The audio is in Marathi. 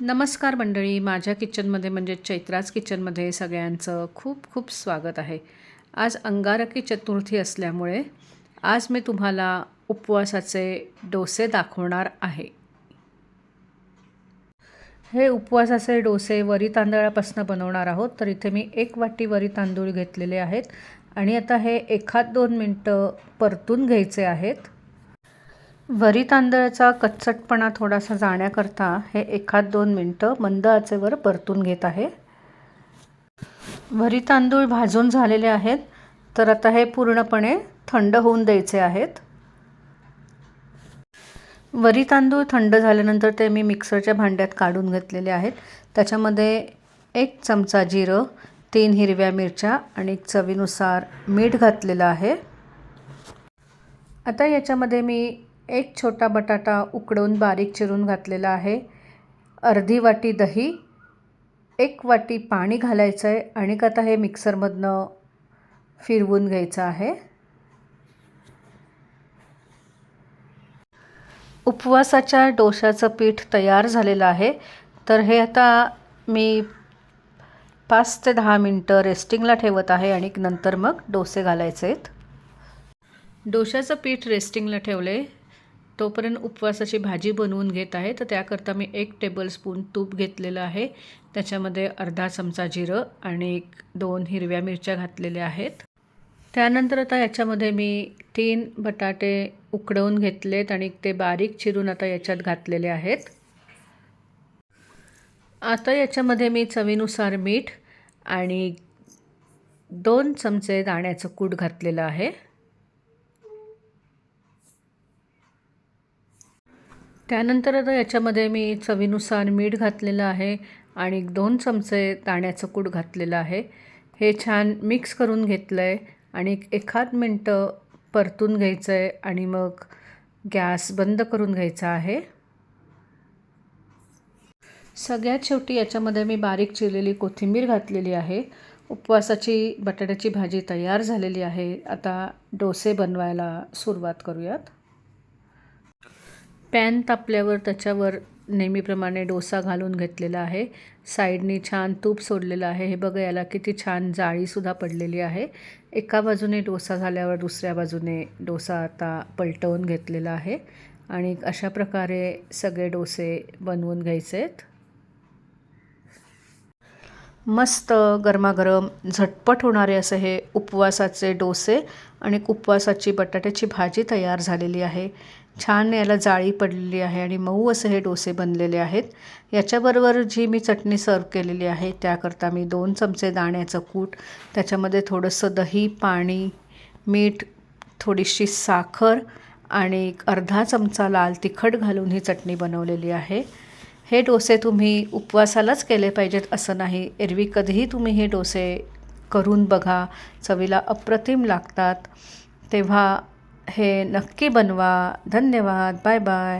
नमस्कार मंडळी. माझ्या किचनमध्ये म्हणजे चैत्राज किचनमध्ये सगळ्यांचं खूप खूप स्वागत आहे. आज अंगारकी चतुर्थी असल्यामुळे आज मी तुम्हाला उपवासाचे डोसे दाखवणार आहे. हे उपवासाचे डोसे वरी तांदळापासून बनवणार आहोत तर इथे मी एक वाटी वरी तांदूळ घेतलेले आहेत आणि आता हे एखाद दोन मिनटं परतून घ्यायचे आहेत. वरी तांदळाचा कच्चटपणा थोडासा जाण्याकरता हे एखाद दोन मिनटं मंद आचेवर परतून घेत आहे. वरी तांदूळ भाजून झालेले आहेत तर आता हे पूर्णपणे थंड होऊन द्यायचे आहेत. वरी तांदूळ थंड झाल्यानंतर ते मी मिक्सरच्या भांड्यात काढून घेतलेले आहेत. त्याच्यामध्ये एक चमचा जिरं तीन हिरव्या मिरच्या आणि चवीनुसार मीठ घातलेलं आहे. आता याच्यामध्ये मी एक छोटा बटाटा उकडून बारीक चिरून घातलेला आहे. अर्धी वाटी दही एक वाटी पाणी घालायचं आहे आणि आता हे मिक्सरमधनं फिरवून घ्यायचं आहे. उपवासाच्या डोशाचं पीठ तयार झालेलं आहे. तर हे आता मी पाच ते दहा मिनटं रेस्टिंगला ठेवत आहे आणि नंतर मग डोसे घालायचे आहेत. डोशाचं पीठ रेस्टिंगला ठेवले. तोपर्यंत उपवासाची भाजी बनवून घेत आहे. तर त्याकरता मी एक टेबलस्पून तूप घेतलेलं आहे. त्याच्यामध्ये अर्धा चमचा जिरं आणि एक दोन हिरव्या मिरच्या घातलेल्या आहेत. त्यानंतर आता याच्यामध्ये मी तीन बटाटे उकडवून घेतलेत आणि ते बारीक चिरून आता याच्यात घातलेले आहेत. आता याच्यामध्ये मी चवीनुसार मीठ आणि दोन चमचे दाण्याचं कूट घातलेलं आहे. त्यानंतर आता याच्यामध्ये मी चवीनुसार मीठ घातलेलं आहे आणि दोन चमचे दाण्याचं कूट घातलेलं आहे. हे छान मिक्स करून घेतलं आहे आणि एखाद मिनटं परतून घ्यायचं आहे आणि मग गॅस बंद करून घ्यायचा आहे. सगळ्यात शेवटी याच्यामध्ये मी बारीक चिरलेली कोथिंबीर घातलेली आहे. उपवासाची बटाट्याची भाजी तयार झालेली आहे. आता डोसे बनवायला सुरुवात करूयात. पॅन तापल्यावर त्याच्यावर नेहमीप्रमाणे डोसा घालून घेतलेला आहे. साईडनी छान तूप सोडलेलं आहे. हे बघा याला किती छान जाळीसुद्धा पडलेली आहे. एका बाजूने डोसा झाल्यावर दुसऱ्या बाजूने डोसा आता पलटवून घेतलेला आहे. आणि अशा प्रकारे सगळे डोसे बनवून घ्यायचे आहेत. मस्त गरमागरम झटपट होणारे असे हे उपवासाचे डोसे आणि उपवासाची बटाट्याची भाजी तयार झालेली आहे. छान याला जाळी पडलेली आहे आणि मऊ असे हे डोसे बनलेले आहेत. याच्याबरोबर जी मी चटणी सर्व केलेली आहे त्याकरता मी दोन चमचे दाण्याचं कूट त्याच्यामध्ये थोडंसं दही पाणी मीठ थोडीशी साखर आणि अर्धा चमचा लाल तिखट घालून ही चटणी बनवलेली आहे. हे डोसे तुम्ही उपवासालाच केले पाहिजेत असं नाही. एरवी कधीही तुम्ही हे डोसे करून बघा. चवीला अप्रतिम लागतात. तेव्हा हे नक्की बनवा. धन्यवाद. Bye bye.